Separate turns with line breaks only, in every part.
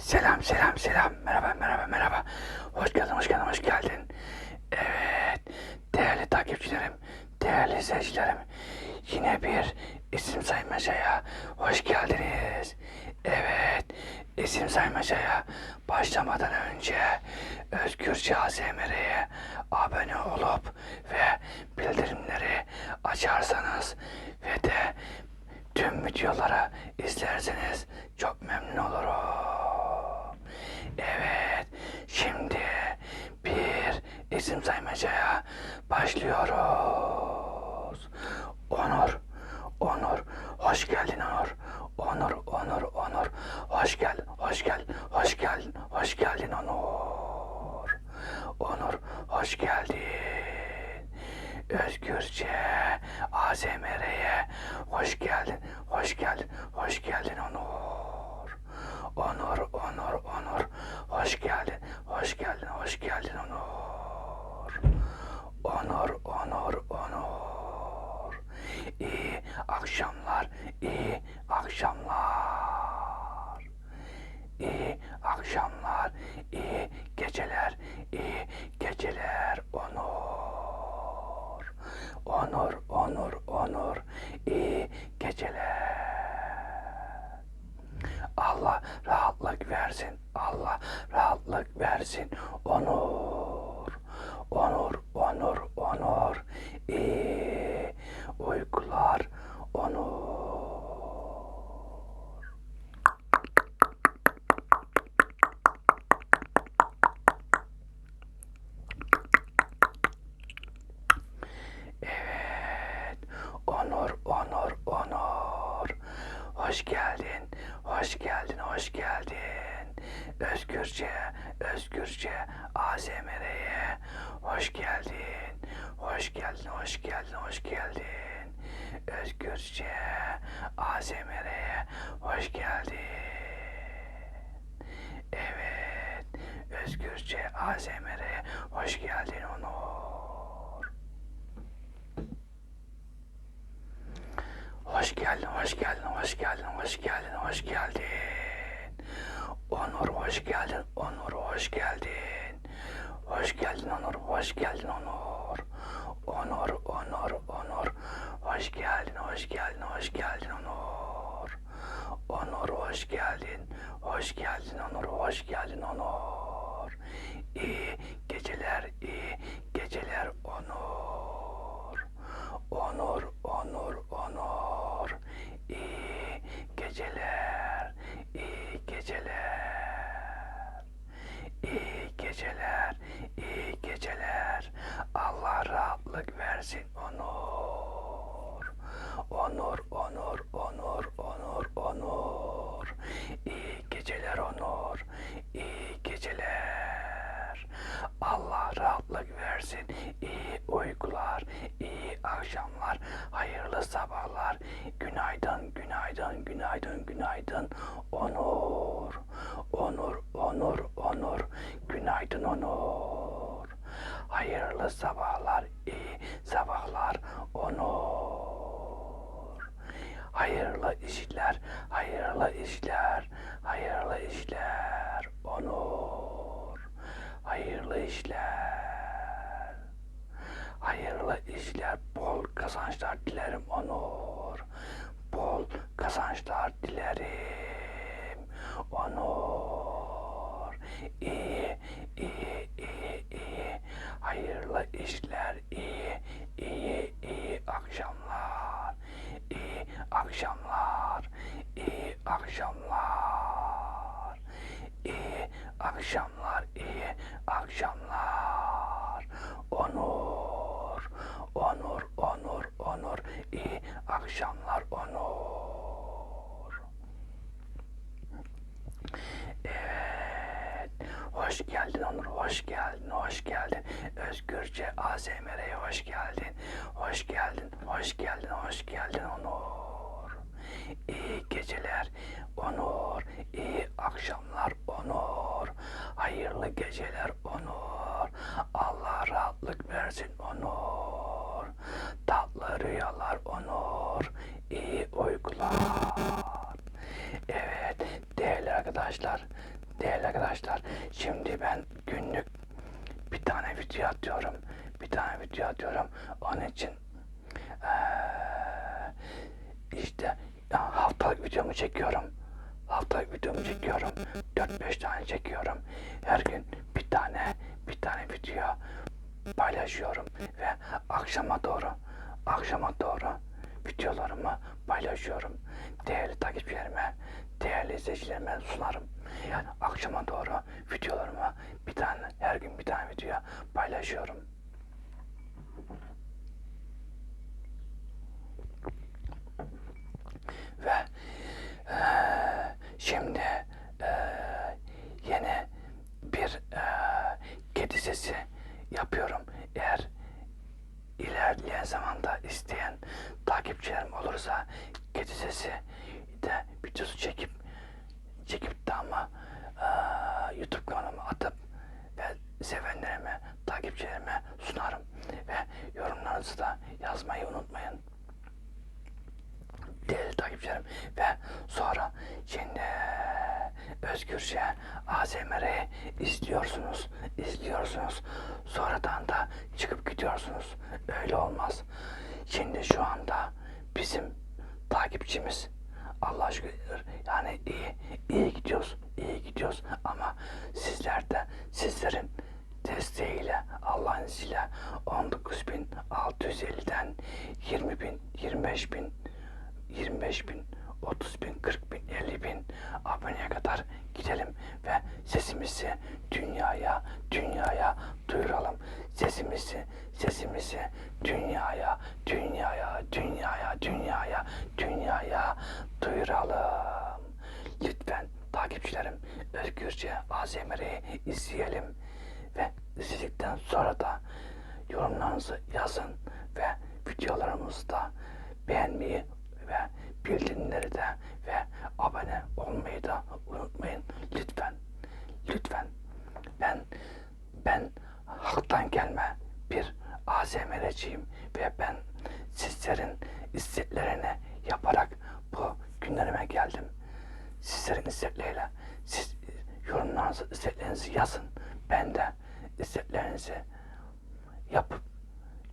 Selam selam selam. Merhaba merhaba merhaba. Hoş geldin hoş geldin hoş geldin. Evet değerli takipçilerim, değerli izleyicilerim. Yine bir isim saymacaya hoş geldiniz. Evet isim saymacaya başlamadan önce Özgürce ASMR'ye abone olup ve bildirimleri açarsanız ve de tüm videoları izlerseniz çok memnun olurum. Evet, şimdi bir isim saymacaya başlıyoruz. Onur, Onur, hoş geldin Onur. Onur, Onur, Onur, hoş geldin, hoş geldin, hoş geldin, hoş geldin Onur. Onur, hoş geldin. Özgürce ASMR'ye hoş geldin, hoş geldin, hoş geldin Onur. Onur, Onur, Onur, hoş geldin, hoş geldin, hoş geldin Onur. Onur, Onur, Onur. İyi akşamlar, iyi akşamlar. İyi akşamlar, iyi geceler, iyi geceler Onur. Onur, onur, onur, iyi geceler. Allah rahatlık versin, Allah rahatlık versin Onur. Onur, onur, onur, iyi uykular Onur. Evet. Onur, onur, onur. Hoş geldin, hoş geldin, hoş geldin. Özgürce, özgürce ASMR'ye hoş geldin. Hoş geldin, hoş geldin, hoş geldin. Özgürce ASMR'ye hoş geldin. Evet, özgürce ASMR'ye hoş geldin Onur. Hoş geldin, hoş geldin, hoş geldin, hoş geldin, hoş geldin. Onur hoş geldin, Onur hoş geldin. Hoş geldin Onur, hoş geldin Onur. Onur, Onur, Onur. Hoş geldin, hoş geldin, hoş geldin Onur. Onur hoş geldin, hoş geldin Onur, hoş geldin Onur. İyi geceler, iyi geceler Onur. Onur, onur, onur. İyi geceler, iyi geceler. İyi geceler, iyi geceler. Allah rahatlık versin onur. Onur, onur, onur, onur, onur. İyi geceler onur. İyi geceler. Allah rahatlık versin. İyi uykular, iyi akşamlar, hayırlı sabahlar. Günaydın, günaydın, günaydın, günaydın. Onur, onur, onur, onur. Günaydın onur. Hayırlı sabahlar, iyi sabahlar. Onur. Hayırlı işler, hayırlı işler, hayırlı işler. Onur. Hayırlı işler. Hayırlı işler, bol kazançlar dilerim Onur. Bol kazançlar dilerim. Onur. İyi, iyi, iyi, iyi. Hayırlı işler, iyi, iyi, iyi akşamlar. İyi akşamlar, iyi akşamlar. İyi akşamlar, iyi akşamlar. Onur, onur, onur, onur. İyi akşamlar, onur. Evet. Hoş geldin Onur, hoş geldin, hoş geldin. Özgürce ASMR'ye hoş geldin. Hoş geldin, hoş geldin, hoş geldin Onur. İyi geceler Onur, iyi akşamlar Onur. Hayırlı geceler Onur. Allah rahatlık versin Onur. Tatlı. İyi uykular. Evet değerli arkadaşlar Değerli arkadaşlar, şimdi ben günlük bir tane video atıyorum. Bir tane video atıyorum. Onun için eee, işte ya haftalık videomu çekiyorum. Haftalık videomu çekiyorum. 4-5 tane çekiyorum. Her gün bir tane bir tane video paylaşıyorum ve akşama doğru akşama doğru videolarımı paylaşıyorum. Değerli takipçilerime, değerli izleyicilerime sunarım. Yani akşama doğru videolarımı bir tane her gün bir tane video paylaşıyorum. Ve eee, şimdi eee, yeni bir eee, kedi sesi yapıyorum. Eğer ilerleyen zamanda isteyen takipçilerim olursa kedi sesi de videosu çekip de ama eee, YouTube kanalıma atıp ve sevenlerime, takipçilerime sunarım. Ve yorumlarınızı da yazmayı unutmayın değerli takipçilerim ve sonra şimdi Özgürce ASMR'i izliyorsunuz, izliyorsunuz. Sonradan da çıkıp gidiyorsunuz. Öyle olmaz. Şimdi şu anda bizim takipçimiz Allah şükür yani iyi, iyi gidiyoruz, iyi gidiyoruz ama sizler de sizlerin desteğiyle Allah'ın izniyle 19.650'den 20.000, 25.000 25 bin, 30 bin, 40 bin, 50 bin aboneye kadar gidelim ve sesimizi dünyaya, dünyaya duyuralım. Sesimizi, sesimizi dünyaya, dünyaya, dünyaya, dünyaya, dünyaya duyuralım. Lütfen takipçilerim Özgürce ASMR'i izleyelim ve izledikten sonra da yorumlarınızı yazın ve videolarımızı da beğenmeyi ve bildirimleri de ve abone olmayı da unutmayın. Lütfen. Lütfen. Ben ben halktan gelme bir ASMR'ciyim ve ben sizlerin isteklerini yaparak bu günlerime geldim. Sizlerin istekleriyle siz yorumlarınızı, isteklerinizi yazın. Ben de isteklerinizi yapıp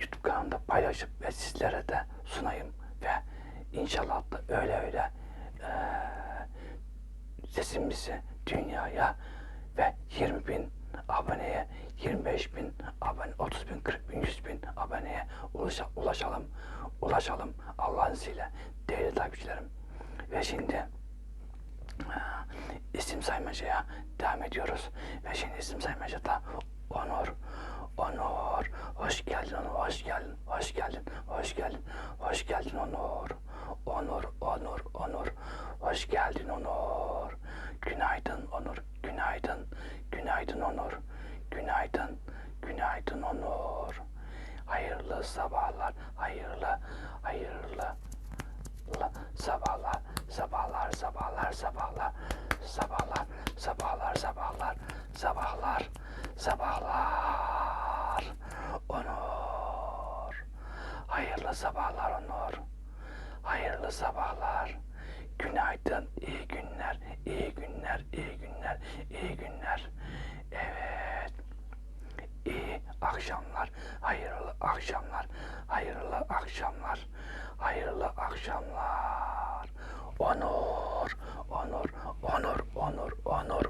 YouTube kanalımda paylaşıp ve sizlere de sunayım ve inşallah da öyle öyle eee, sesimizi dünyaya ve 20 bin aboneye 25 bin abone 30 bin 40 bin 100 bin aboneye ulaşa- ulaşalım ulaşalım Allah'ın izniyle değerli takipçilerim ve şimdi isim saymacaya devam ediyoruz. Ve şimdi isim saymacada Onur, Onur, hoş geldin Onur, hoş geldin, hoş geldin, hoş geldin, hoş geldin Onur, Onur, Onur, Onur, hoş geldin Onur, günaydın Onur, günaydın, günaydın Onur, günaydın, günaydın Onur, hayırlı sabahlar, hayırlı, hayırlı, La- sabahlar, sabahlar, sabahlar, sabahlar, sabahlar, sabahlar, sabahlar, sabahlar, sabahlar. Onur. Hayırlı sabahlar Onur. Hayırlı sabahlar. Günaydın, iyi günler, iyi günler, iyi günler, iyi günler. Evet. İyi akşamlar, hayırlı akşamlar, hayırlı akşamlar, hayırlı akşamlar. Onur, onur, onur, onur, onur,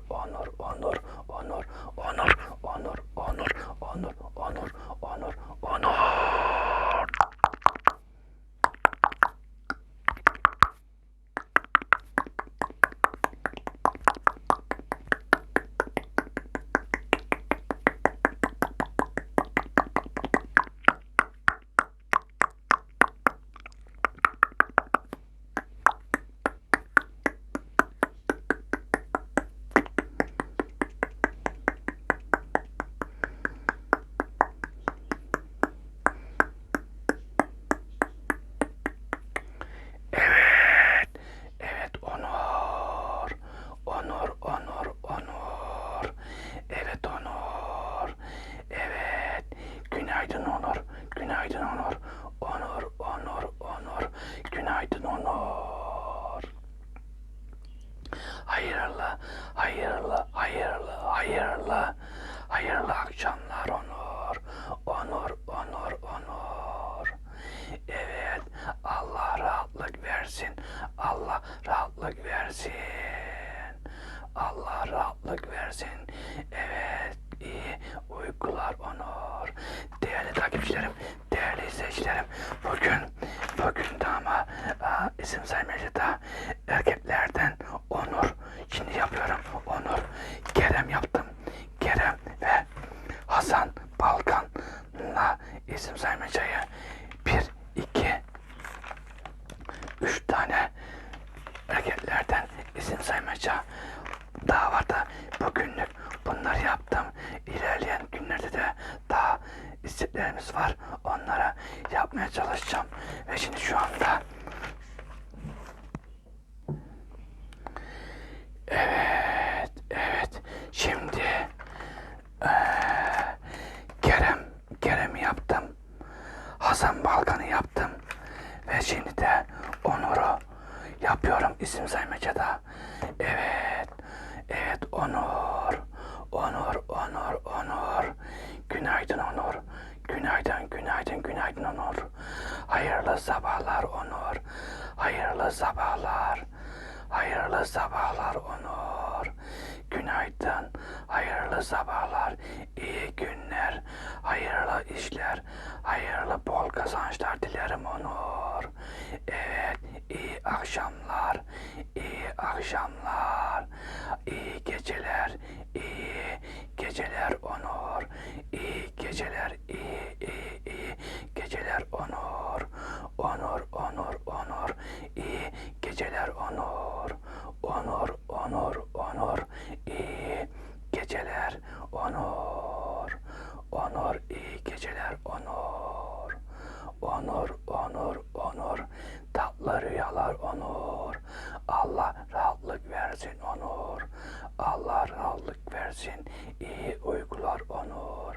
isim saymacada. Evet, evet Onur. Onur, Onur, Onur. Günaydın Onur. Günaydın, günaydın, günaydın Onur. Hayırlı sabahlar Onur. Hayırlı sabahlar. Hayırlı sabahlar Onur. Günaydın. Hayırlı sabahlar. iyi günler. Hayırlı işler. Hayırlı bol kazançlar dilerim Onur. Evet. iyi akşamlar. İyi akşamlar. iyi geceler. iyi geceler Onur. İyi geceler. iyi iyi iyi geceler Onur. Onur, Onur, Onur. İyi geceler Onur. Onur, Onur, Onur. İyi geceler Onur. Onur, iyi geceler Onur. Onur, Onur, Onur. Tatlı rüyalar Onur. Allah rahatlık versin Onur. Allah rahatlık versin. İyi uykular Onur.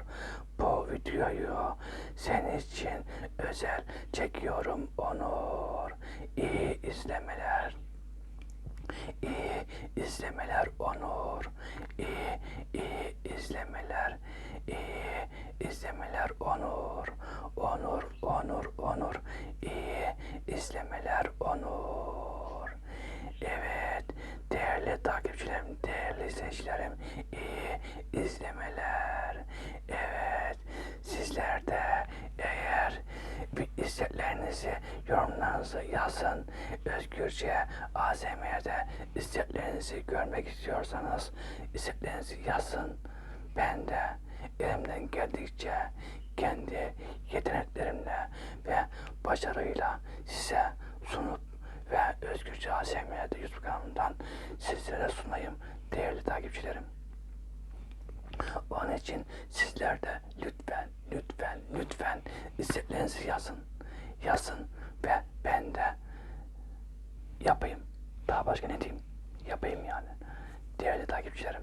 Bu videoyu senin için özel çekiyorum Onur. İyi izlemeler. İyi izlemeler Onur. İyi, iyi izlemeler. İyi izlemeler Onur. Onur, Onur, Onur. İyi izlemeler Onur. Evet, değerli takipçilerim, değerli izleyicilerim, iyi izlemeler. Evet, sizler de eğer bir isteklerinizi, yorumlarınızı yazın. Özgürce AZM'de isteklerinizi görmek istiyorsanız isteklerinizi yazın. Ben de elimden geldikçe kendi yeteneklerimle ve başarıyla size sunup ve Özgürce ASM'de YouTube kanalımdan sizlere sunayım takipçilerim. Onun için sizler de lütfen, lütfen, lütfen isteklerinizi yazın. Yazın ve ben de yapayım. Daha başka ne diyeyim? Yapayım yani. Değerli takipçilerim.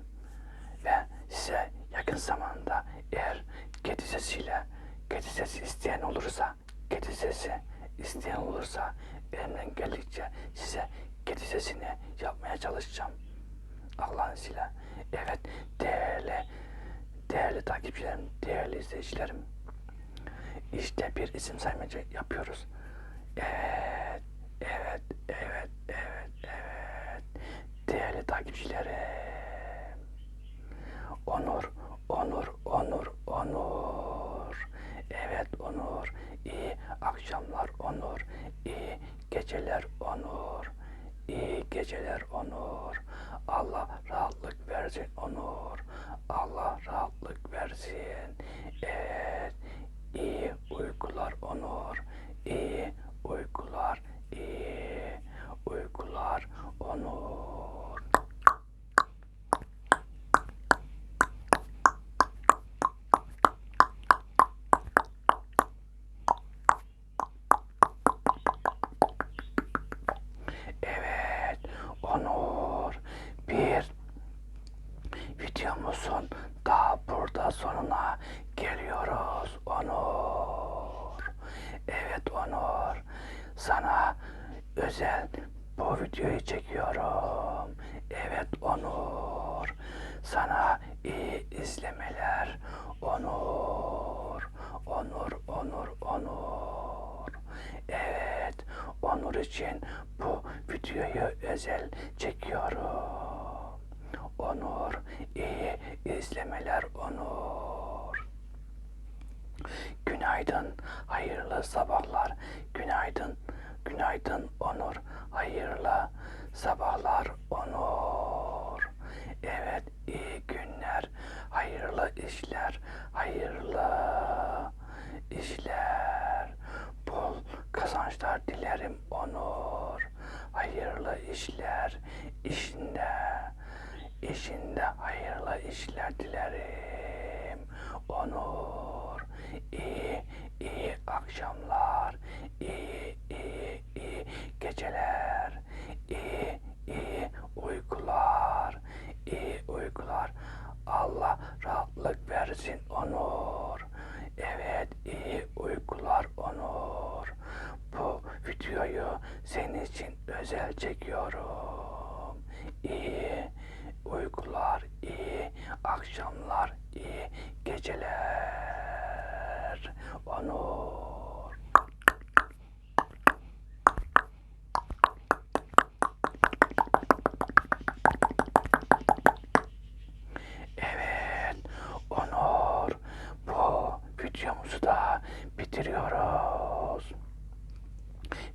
Ve size yakın zamanda eğer kedi sesiyle kedi sesi isteyen olursa kedi sesi isteyen olursa elimden geldikçe size kedi sesini yapmaya çalışacağım. Allah'ın izniyle. Evet değerli değerli takipçilerim, değerli izleyicilerim. İşte bir isim saymaca yapıyoruz. Evet, evet, evet, evet, evet. Değerli takipçilerim. Onur, Onur, Onur, Onur. Evet Onur. İyi akşamlar Onur. İyi geceler Onur. İyi geceler Onur. Allah rahatlık versin Onur. Allah rahatlık versin. Evet. İyi uykular Onur. İyi uykular. İyi uykular Onur. Evet, Onur. Bir videomuzun daha burada sonuna geliyoruz Onur. Evet Onur. Sana özel bu videoyu çekiyorum. Evet Onur. izlemeler. Onur, onur, onur, onur. Evet, Onur için bu videoyu özel çekiyorum. Onur, iyi izlemeler Onur. Günaydın, hayırlı sabahlar. Günaydın, günaydın Onur. Hayırlı sabahlar Onur. Evet, iyi günler, hayırlı işler, hayırlı işler. Bol kazançlar dilerim Onur. Hayırlı işler, işinde, işinde hayırlı işler dilerim. Onur, iyi, iyi akşamlar, iyi, iyi, iyi geceler, iyi, iyi uykular, iyi uykular. Allah versin Onur. Evet, iyi uykular Onur. Bu videoyu senin için özel çekiyorum. İyi uykular, iyi akşamlar, iyi geceler. Onur. Evet, Onur. Bu videomuzu da bitiriyoruz.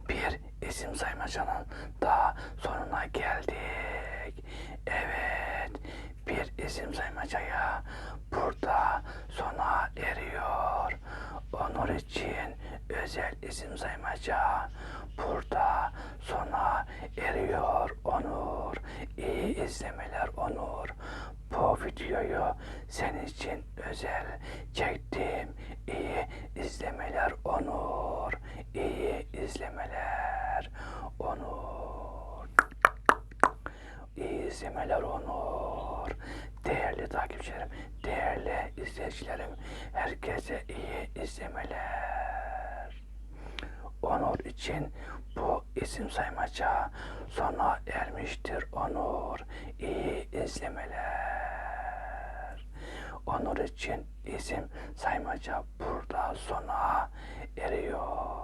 Bir isim saymacanın daha sonuna geldik. Evet, bir isim saymacaya burada sona eriyor. Onur için özel isim saymaca burada sona eriyor Onur. İyi izlemeler Onur. Bu videoyu senin için özel çektim. İyi izlemeler Onur. İyi izlemeler Onur. İyi izlemeler Onur. Değerli takipçilerim, değerli izleyicilerim, herkese iyi izlemeler. Onur için bu isim saymaca sona ermiştir Onur. İyi izlemeler. Onur için isim saymaca burada sona eriyor.